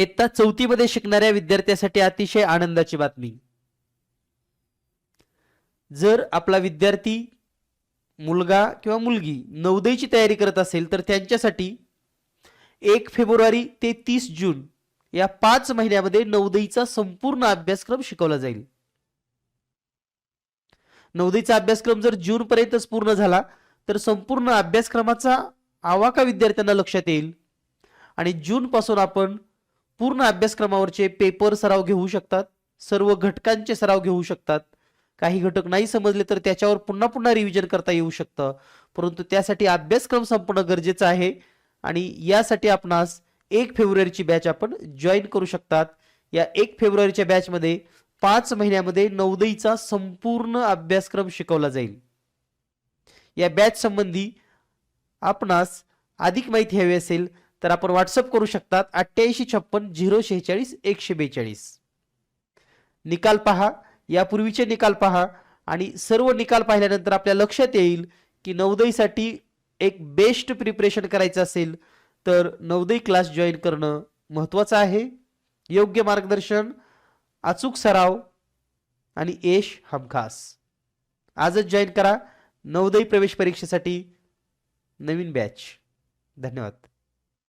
इयत्ता चौथीमध्ये शिकणाऱ्या विद्यार्थ्यासाठी अतिशय आनंदाची बातमी. जर आपला विद्यार्थी मुलगा किंवा मुलगी नवोदयची तयारी करत असेल तर त्यांच्यासाठी एक फेब्रुवारी ते तीस जून या पाच महिन्यामध्ये नवोदयीचा संपूर्ण अभ्यासक्रम शिकवला जाईल. नवोदयीचा अभ्यासक्रम जर जून पर्यंतच पूर्ण झाला तर संपूर्ण अभ्यासक्रमाचा आवाका विद्यार्थ्यांना लक्षात येईल. आणि जून पासून आपण पूर्ण अभ्यासक्रमावरचे पेपर सराव घेऊ शकतात सर्व घटकांचे सराव घेऊ शकतात. काही घटक नाही समजले तर त्याच्यावर पुन्हा पुन्हा रिव्हिजन करता येऊ शकतं. परंतु त्यासाठी अभ्यासक्रम संपणं गरजेचं आहे आणि यासाठी आपणास एक फेब्रुवारीची बॅच आपण जॉईन करू शकतात. या एक फेब्रुवारीच्या बॅचमध्ये पाच महिन्यामध्ये नवदईचा संपूर्ण अभ्यासक्रम शिकवला जाईल. या बॅच संबंधी आपणास अधिक माहिती हवी असेल तर आपण व्हॉट्सअप करू शकतात अठ्ठ्याऐंशी छप्पन झिरो शेहेचाळीस एकशे बेचाळीस निकाल पहा. यापूर्वीचे निकाल पहा. आणि सर्व निकाल पाहिल्यानंतर आपल्या लक्षात येईल की नवदईसाठी एक बेस्ट प्रिपरेशन करायचं असेल तर नवदई क्लास जॉईन करणं महत्त्वाचं आहे. योग्य मार्गदर्शन अचूक सराव आणि यश हमखास. आजच जॉईन करा. नवदई प्रवेश परीक्षेसाठी नवीन बॅच धन्यवाद.